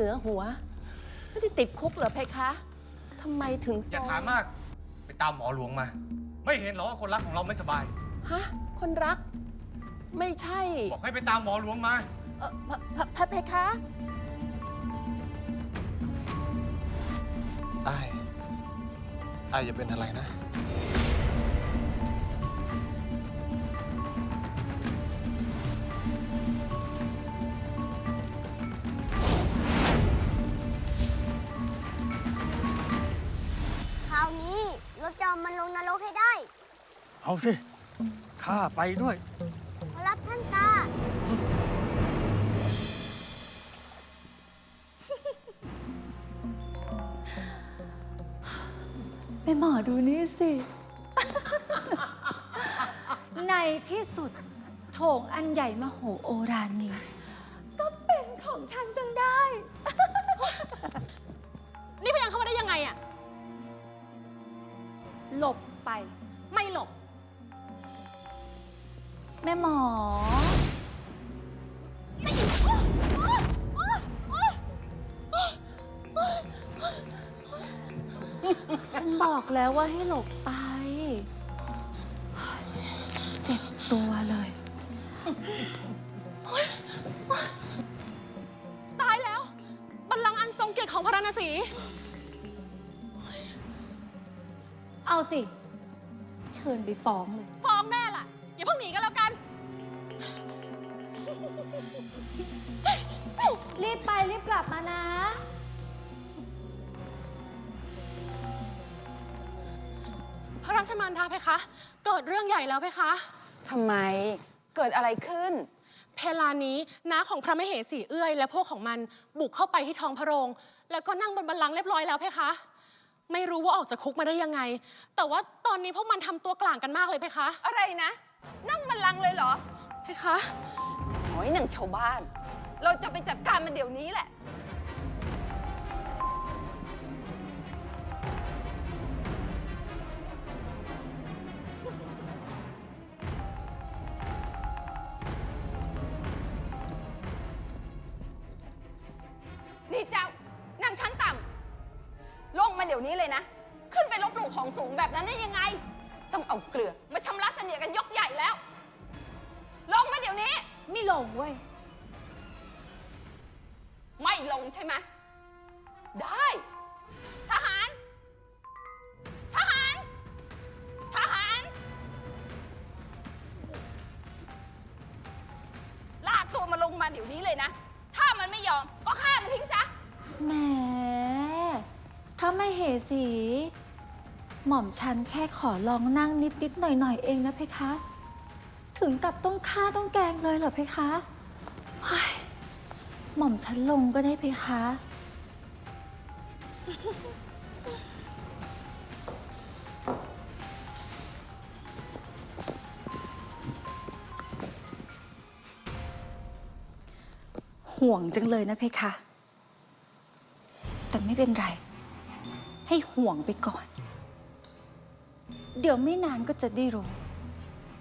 นี่เพคะองค์เหนือหัว ไม่ได้ติดคุกเหรอเพคะทำไมถึงอย่าถามมาก ไปตามหมอหลวงมา ไม่เห็นเหรอว่าคนรักของเราไม่สบาย ฮะ คนรัก ไม่ใช่บอกให้ไปตามหมอหลวงมา เออพระพระพระเพคะ ไอ้ไอ้จะเป็นอะไรนะ เอาสิ ข้าไปด้วยขอรับท่านตาไปหมอดูนี่สิ ในที่สุดโถงอันใหญ่มโหโอรานนี้ ก็เป็นของฉันจน แม่หมอ ฉันบอกแล้วว่าให้หลบไป เจ็บตัวเลย ตายแล้ว บัลลังก์อันทรงเกียรติของพระนศีเอาสิ เชิญไปฟ้องเลย พระราชมารดาเพคะ เกิดเรื่องใหญ่แล้วเพคะ ทำไม เกิดอะไรขึ้น เพลานี้น้าของพระมเหสีเอื้อย และพวกของมันบุกเข้าไปที่ท้องพระโรง แล้วก็นั่งบนบัลลังก์เรียบร้อยแล้วเพคะ ไม่รู้ว่าออกจากคุกมาได้ยังไง แต่ว่าตอนนี้พวกมันทำตัวกลางกันมากเลยเพคะ อะไรนะ นั่งบัลลังก์เลยเหรอ เพคะ โอ้ยหนังชาวบ้าน เราจะไปจัดการมันเดี๋ยวนี้แหละ นี่เจ้านั่งชั้นต่ำลงมาเดี๋ยวนี้เลยนะ ขึ้นไปลบหลู่ของสูงแบบนั้นได้ยังไง ต้องเอาเกลือ มาชำระเสนียดกันยกใหญ่แล้ว ลงมาเดี๋ยวนี้ ไม่ลงเว้ย ไม่ลงใช่ไหมได้ ทหาร ทหาร ทหาร ลากตัวมาลงมาเดี๋ยวนี้เลยนะ ถ้ามันไม่ยอมก็ฆ่ามันทิ้งซะ แหมพระไม่เหสี หม่อมฉันแค่ขอลองนั่งนิดนิดๆหน่อยหน่อยๆเองนะเพคะ ถึงกับต้องฆ่าต้องแกงเลยเหรอเพคะเฮ้ยหม่อมฉันลงก็ได้เพคะ ห่วงจังเลยนะเพคะ ไม่เป็นไร ให้ห่วงไปก่อน เดี๋ยวไม่นานก็จะได้รู้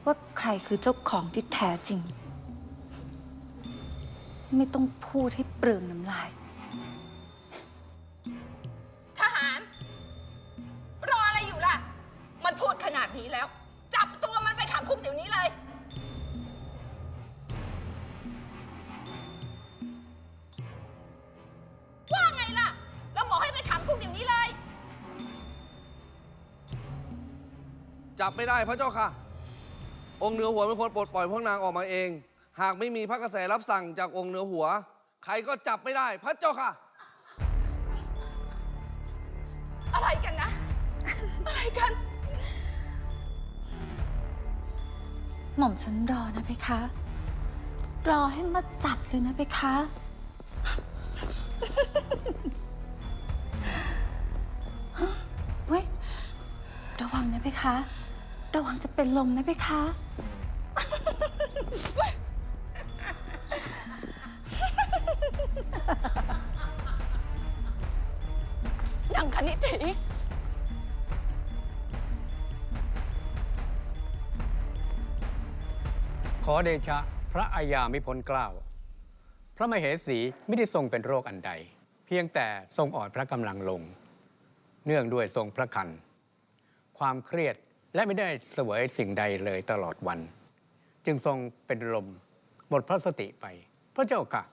ว่าใครคือเจ้าของที่แท้จริง ไม่ต้องพูดให้เปลืองน้ำลาย ทหาร รออะไรอยู่ล่ะ มันพูดขนาดนี้แล้ว จับตัวมันไปขังคุกเดี๋ยวนี้เลย จับไม่ได้พระเจ้าค่ะ องค์เหนือหัวเป็นคนปลดปล่อยพวกนางออกมาเอง หากไม่มีพระกระแสรับสั่งจากองค์เหนือหัว ใครก็จับไม่ได้พระเจ้าค่ะ อะไรกันนะ อะไรกัน หม่อมฉันรอนะเพคะ รอให้มาจับเลยนะเพคะ เว้ย ระวังนะเพคะ ระวังจะเป็นลมนะเพคะ นังคณิถีขอเดชะ พระอาญามิพ้นเกล้าว พระมเหสีไม่ได้ทรงเป็นโรคอันใด เพียงแต่ทรงอ่อนพระกำลังลง เนื่องด้วยทรงพระคัน ความเครียด และไม่ได้เสวยสิ่งใดเลยตลอดวัน จึงทรงเป็นลมหมดพระสติไป พระเจ้าค่ะ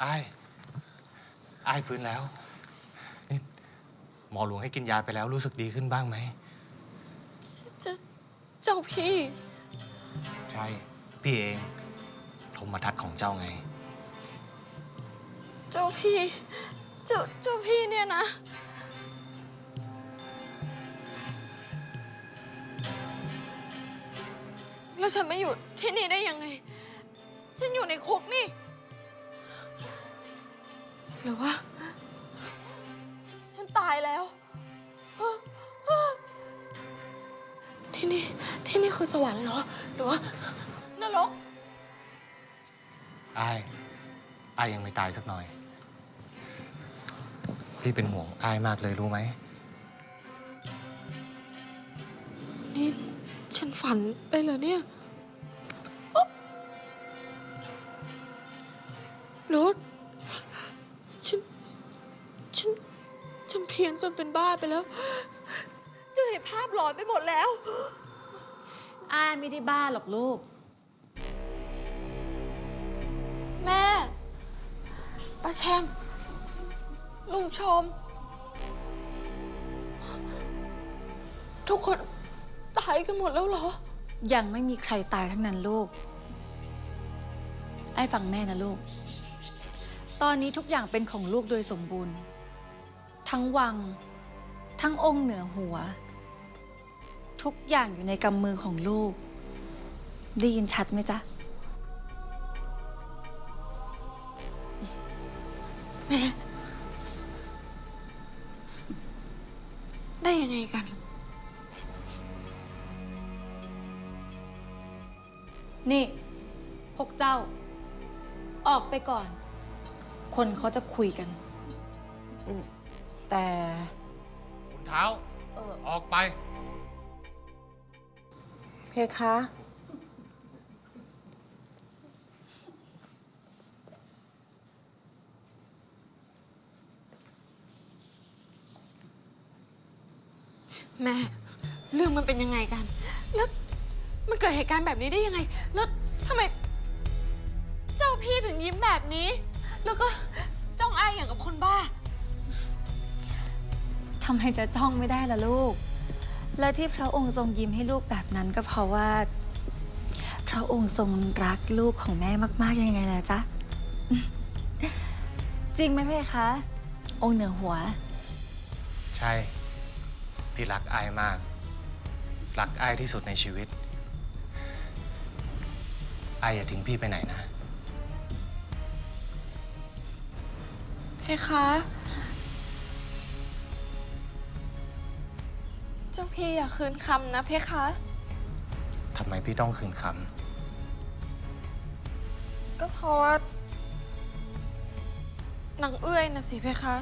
ไอ้ไอ้ฟื้นแล้ว นี่หมอหลวงให้กินยาไปแล้วรู้สึกดีขึ้นบ้างไหมจะเจ้าพี่ ใช่ พี่เองพรหมทัศน์ของเจ้าไง เจ้าพี่ เจ้าเจ้าพี่เนี่ยนะ แล้วฉันไม่อยู่ที่นี่ได้ยังไง ฉันอยู่ในคุกนี่ หรือว่า ฉันตายแล้ว ที่นี่ที่นี่คือสวรรค์เหรอ หรือว่านรกไอ้ไอ้ยังไม่ตายสักหน่อย พี่เป็นห่วงไอ้มากเลยรู้ไหม นี่ ฉันฝันไปเหรอเนี่ยอ๊ะหรือฉัน ฉัน ฉันเพี้ยนจนเป็นบ้าไปแล้วจะเห็น ภาพหลอนไปหมดแล้ว อ้ายไม่ได้บ้าหรอกลูก แม่ป้าแชมลุงชม ทุกคนตายกันหมดแล้วเหรอ ยังไม่มีใครตายทั้งนั้นลูก ไอ้ฟังแม่นะลูก ตอนนี้ทุกอย่างเป็นของลูกโดยสมบูรณ์ ทั้งวัง ทั้งองค์เหนือหัว ทุกอย่างอยู่ในกำมือของลูก ได้ยินชัดไหมจ๊ะ แม่ ได้ยังไงกัน นี่ พวกเจ้า ออกไปก่อน คนเขาจะคุยกัน แต่ คุณเท้าเออออกไปเพ คะ แม่เรื่องมันเป็นยังไงกัน แล้วมันเกิดเหตุการณ์แบบนี้ได้ยังไง แล้วทำไม เจ้าพี่ถึงยิ้มแบบนี้ แล้วก็จ้องอายอย่างกับคนบ้า ทำไมจะจ้องไม่ได้ล่ะลูก และที่พระองค์ทรงยิ้มให้ลูกแบบนั้นก็เพราะว่า พระองค์ทรงรักลูกของแม่มาก ๆ ยังไงล่ะจ๊ะ จริงไหมเพคะ องค์เหนือหัว ใช่ พี่รักไอ้มาก รักไอ้ที่สุดในชีวิตไอ้อย่าทิ้งพี่ไปไหนนะ เพคะ จ้าพี่อย่าคืนคำนะเพคะ ทำไมพี่ต้องคืนคก็เพราะว่านางเอื้อยนะสิเพคะ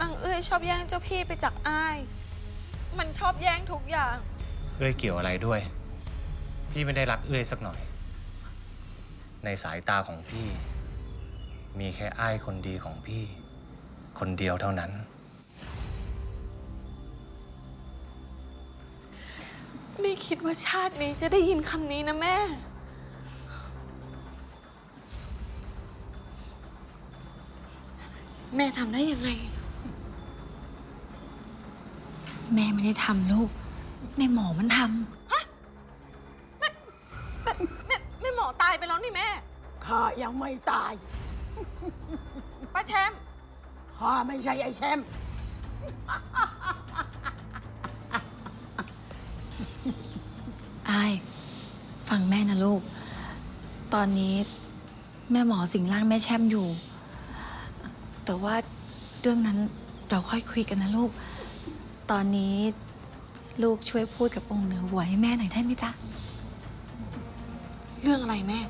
นางเอื้อยชอบแย่งเจ้าพี่ไปจากอ้าย มันชอบแย่งทุกอย่างำเอ้ยเกี่ยวอะไรด้วย พี่ไม่ได้รักเอ้ยสักหน่อย ในสายตาของพี่ มีแค่ไอ้ายคนดีของพี่ คนเดียวเท่านั้น ไม่คิดว่าชาตินี้จะได้ยินคำนี้นะแม่ แม่ทำได้ยังไง แม่ไม่ได้ทำลูก แม่หมอมันทแม่แม่หมอตายไปแล้วนี่แม่ข้ายังไม่ตาย ป้าแชมป์ข้าไม่ใช่ไอ้แชมป์ ได้ฟังแม่นะลูก ตอนนี้แม่หมอสิงร่างแม่แช่มอยู่ แต่ว่าเรื่องนั้นเราค่อยคุยกันนะลูก ตอนนี้ลูกช่วยพูดกับองค์เหนือหัวให้แม่หน่อยได้ไหมจ๊ะ เรื่องอะไรแม่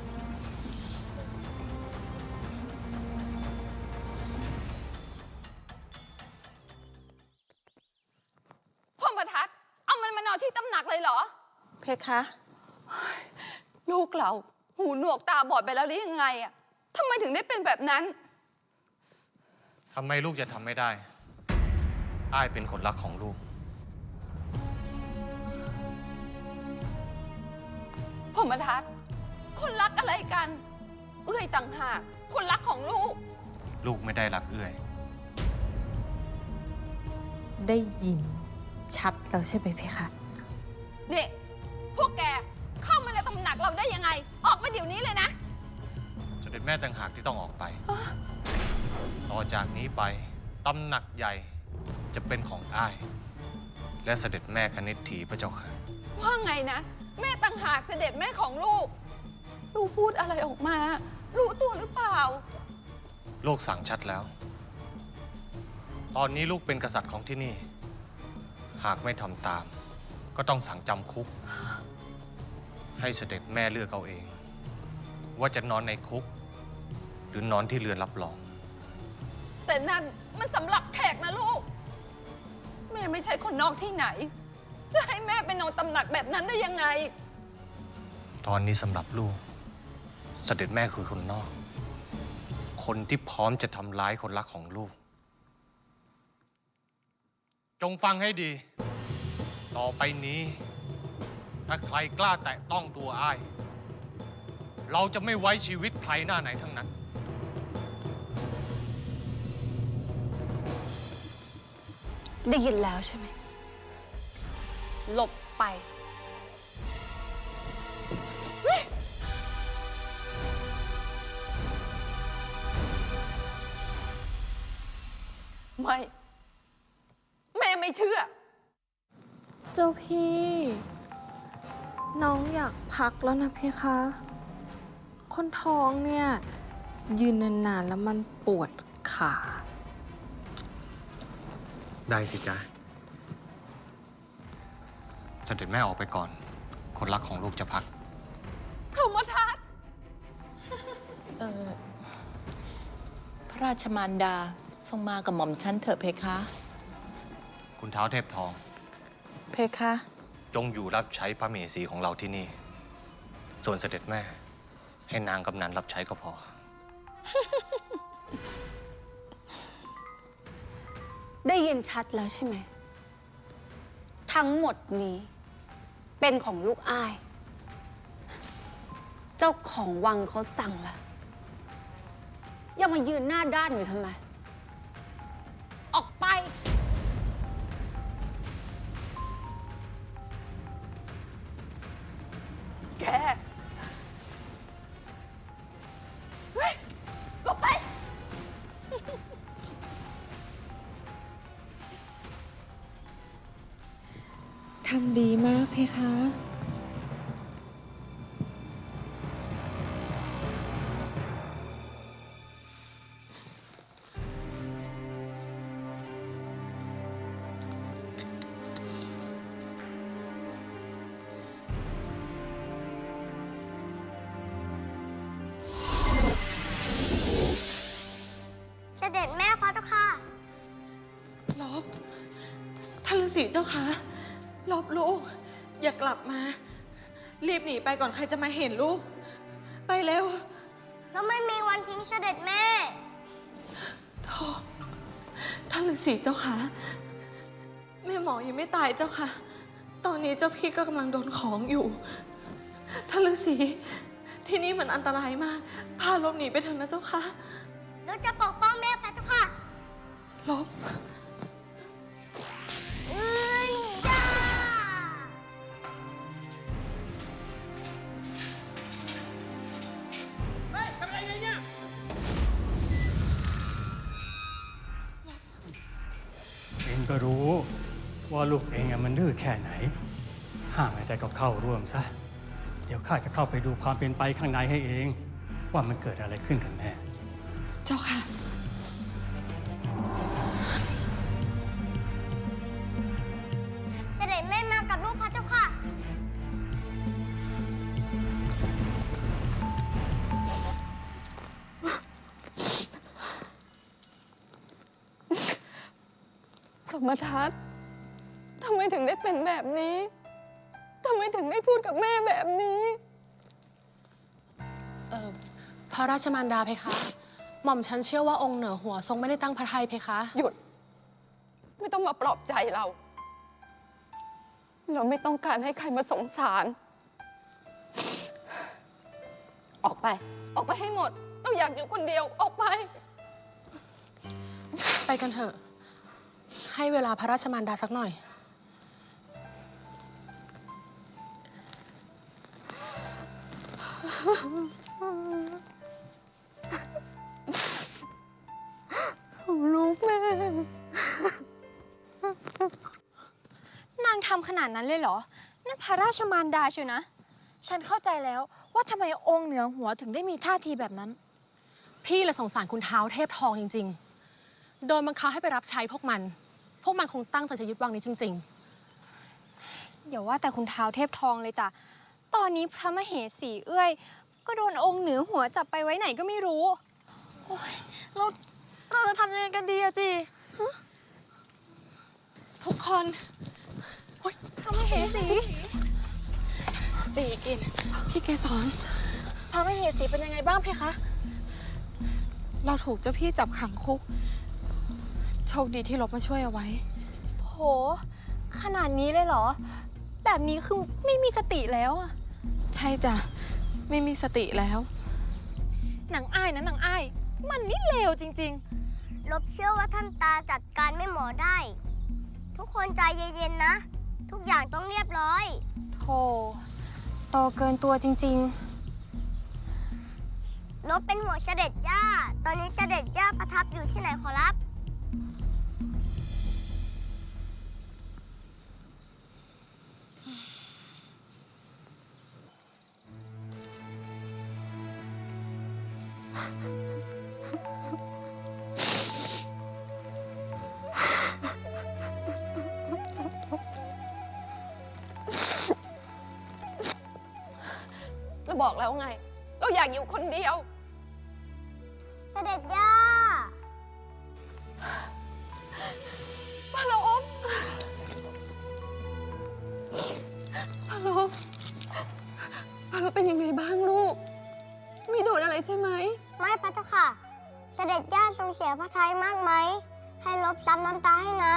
พ่อประทัดเอามันมานอนที่ตำหนักเลยเหรอ เพคะ ลูกเราหูหนวกตาบอดไปแล้วหรือยังไงอะทำไมถึงได้เป็นแบบนั้น ทำไมลูกจะทำไม่ได้ อ้ายเป็นคนรักของลูกผมทัศน์คนรักอะไรกัน เอื้อยต่างหาก คนรักของลูก ลูกไม่ได้รักเอื้อย ได้ยินชัดแล้วใช่ไหมเพคะนี่ พวกแกเข้ามาในตำหนักเราได้ยังไง ออกมาเดี๋ยวนี้เลยนะ เสด็จแม่ต่างหากที่ต้องออกไป ต่อจากนี้ไปตำหนักใหญ่จะเป็นของอ้าย และเสด็จแม่คณิตถีพระเจ้าค่ะ ว่าไงนะ แม่ต่างหากเสด็จแม่ของลูก ลูกพูดอะไรออกมา รู้ตัวหรือเปล่าลูกสั่งชัดแล้ว ตอนนี้ลูกเป็นกษัตริย์ของที่นี่ หากไม่ทำตาม ก็ต้องสั่งจำคุก ให้เสด็จแม่เลือกเอาเอง ว่าจะนอนในคุก หรือนอนที่เรือนรับรอง แต่นั่นมันสำหรับแขกนะลูก แม่ไม่ใช่คนนอกที่ไหน จะให้แม่ไปนอนตำหนักแบบนั้นได้ยังไง ตอนนี้สำหรับลูก เสด็จแม่คือคนนอก คนที่พร้อมจะทำร้ายคนรักของลูก จงฟังให้ดี ต่อไปนี้ ถ้าใครกล้าแตะต้องตัวอ้าย เราจะไม่ไว้ชีวิตใครหน้าไหนทั้งนั้น ได้ยินแล้วใช่ไหม หลบไป ไม่ แม่ไม่เชื่อ เจ้าพี่ น้องอยากพักแล้วนะเพคะ คนท้องเนี่ย ยืนนานๆแล้วมันปวดขา ได้สิจ๊ะเสด็จแม่ออกไปก่อน คนรักของลูกจะพัก พรหมทัตเออพระราชมารดาทรงมากับหม่อมฉันเถอะเพคะ คุณเท้าเทพทอง เพคะ จงอยู่รับใช้พระเมสีของเราที่นี่ ส่วนเสด็จแม่ ให้นางกำนันรับใช้ก็พอ ได้ยินชัดแล้วใช่ไหม ทั้งหมดนี้ เป็นของลูกอ้าย เจ้าของวังเขาสั่งละอย่ามายืนหน้าด้านอยู่ทำไม ท่านฤาษีเจ้าคะลบลูก อย่ากลับมา รีบหนีไปก่อนใครจะมาเห็นลูก ไปเร็วแล้วไม่มีวันทิ้งเสด็จแม่ โธ่ท่านฤาษีเจ้าคะแม่หมอยังไม่ตายเจ้าค่ะ ตอนนี้เจ้าพี่ก็กำลังโดนของอยู่ ท่านฤาษีที่นี่มันอันตรายมาก พาลบหนีไปเถอะนะเจ้าค่ะ เราจะปกป้องแม่พระเจ้าค่ะ ลบ ก็รู้ ว่าลูกเองอะมันดื้อแค่ไหนห้ามแต่ก็เข้าร่วมซะ เดี๋ยวข้าจะเข้าไปดูความเป็นไปข้างในให้เอง ว่ามันเกิดอะไรขึ้นกันแน่ เจ้าค่ะ พระราชมารดาเพคะ หม่อมฉันเชื่อว่าองค์เหนือหัวทรงไม่ได้ตั้งพระทัยเพคะ หยุด ไม่ต้องมาปลอบใจเรา เราไม่ต้องการให้ใครมาสงสาร ออกไป ออกไปให้หมด เราอยากอยู่คนเดียวออกไป ไปกันเถอะ ให้เวลาพระราชมารดาสักหน่อย ลูกแม่ นางทำขนาดนั้นเลยเหรอ นั่นพระราชมารดาเชียวนะ ฉันเข้าใจแล้วว่าทำไมองค์เหนือหัวถึงได้มีท่าทีแบบนั้น พี่ละสงสารคุณเท้าเทพทองจริง ๆ โดนบังคับให้ไปรับใช้พวกมัน พวกมันคงตั้งใจจะยึดวังนี้จริง อย่าว่าแต่คุณเท้าเทพทองเลยจ้ะ ตอนนี้พระมเหสีเอื้อย ก็โดนองค์เหนือหัวจับไปไว้ไหนก็ไม่รู้โอ๊ยเราเราจะทำยังไงกันดีอะจีฮะทุกคนโอ๊ยพระมเหสีจีกิน พี่เกสรพระมเหสีเป็นยังไงบ้างเพคะ เราถูกเจ้าพี่จับขังคุก โชคดีที่ลบมาช่วยเอาไว้ โห ขนาดนี้เลยเหรอ แบบนี้คือไม่มีสติแล้วอะ ใช่จ้ะ ไม่มีสติแล้ว หนังอ้ายนะหนังอ้าย มันนี่เลวจริง ลบเชื่อว่าท่านตาจัดการไม่หมอได้ ทุกคนใจเย็นๆนะ ทุกอย่างต้องเรียบร้อย ๆ โธ่โตเกินตัวจริงลบเป็นห่วงเสด็จย่า ตอนนี้เสด็จย่าประทับอยู่ที่ไหนขอรับ เราบอกแล้วไง เราอยากอยู่คนเดียว เสด็จย่า พะโลมพะโลมพะโลมเป็นยังไงบ้างลูก ไม่โดนอะไรใช่ไหม ไม่พระเจ้าค่ะ เสด็จย่าทรงเสียพระทัยมากไหม ให้ลบซ้ำน้ำตาให้นะ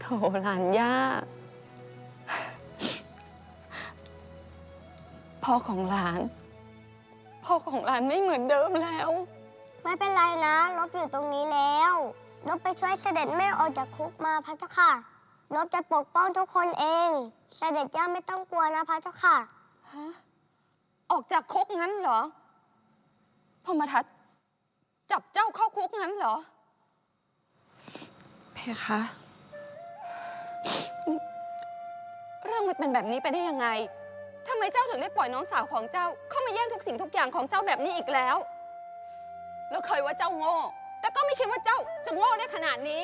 โถหลานย่า พ่อของหลาน พ่อของหลานไม่เหมือนเดิมแล้ว ไม่เป็นไรนะ ลบอยู่ตรงนี้แล้ว ลบไปช่วยเสด็จแม่ออกจากคุกมาพระเจ้าค่ะ ลบจะปกป้องทุกคนเอง เสด็จย่าไม่ต้องกลัวนะพระเจ้าค่ะ ฮะออกจากคุกงั้นเหรอพมทัตจับเจ้าเข้าคุกงั้นเหรอ เพคะ เรื่องมันเป็นแบบนี้ไปได้ยังไงทำไมเจ้าถึงได้ปล่อยน้องสาวของเจ้าเข้ามาแย่งทุกสิ่งทุกอย่างของเจ้าแบบนี้อีกแล้ว แล้วเคยว่าเจ้าโง่ แต่ก็ไม่คิดว่าเจ้าจะโง่ได้ขนาดนี้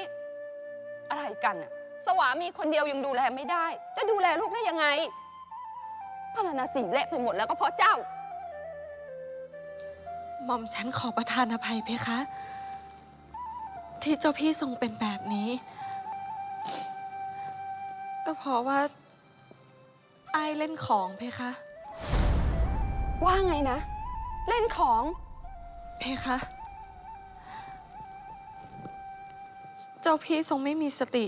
อะไรกันอะ สวามีคนเดียวยังดูแลไม่ได้ จะดูแลลูกได้ยังไงพระนาสีเละไปหมดแล้วก็เพราะเจ้า หม่อมฉันขอประทานอภัยเพคะ ที่เจ้าพี่ทรงเป็นแบบนี้ ก็เพราะว่าอายเล่นของเพคะ ว่าไงนะ เล่นของ เพคะ เจ้าพี่ทรงไม่มีสติ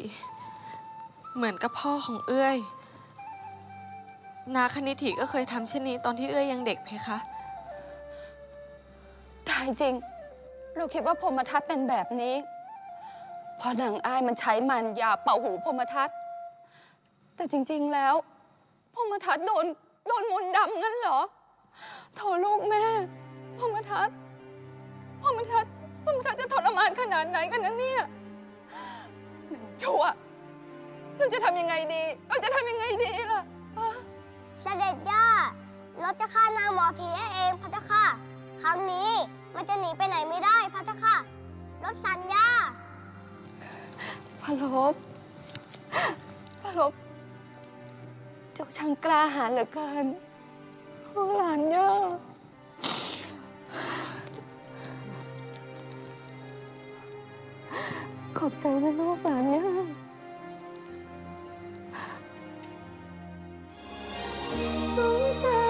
เหมือนกับพ่อของเอื้อย นาคณิถิก็เคยทำเช่นนี้ตอนที่เอื้อยยังเด็กเพคะ ตายจริง เราคิดว่าพรหมทัตเป็นแบบนี้ พอนางอ้ายมันใช้มันยาเป่าหูพรหมทัตแต่จริง ๆ แล้วพรหมทัตโดนโดนมนต์ดำงั้นเหรอโถลูกแม่พรหมทัตพรหมทัตพรหมทัตจะทรมานขนาดไหนกันนะเนี่ยหนึ่งชั่ว เราจะทำยังไงดี เราจะทำยังไงดีล่ะฮะเสด็จย่าลบจะฆ่านางหมอผีให้เองพระเจ้าค่ะ ครั้งนี้มันจะหนีไปไหนไม่ได้พระเจ้าค่ะลบสัญญาพะลบพะลบ เจ้าช่างกล้าหาญเหลือเกินโอ้หลานย่าอบใจนะลูกหลานย่า สงสา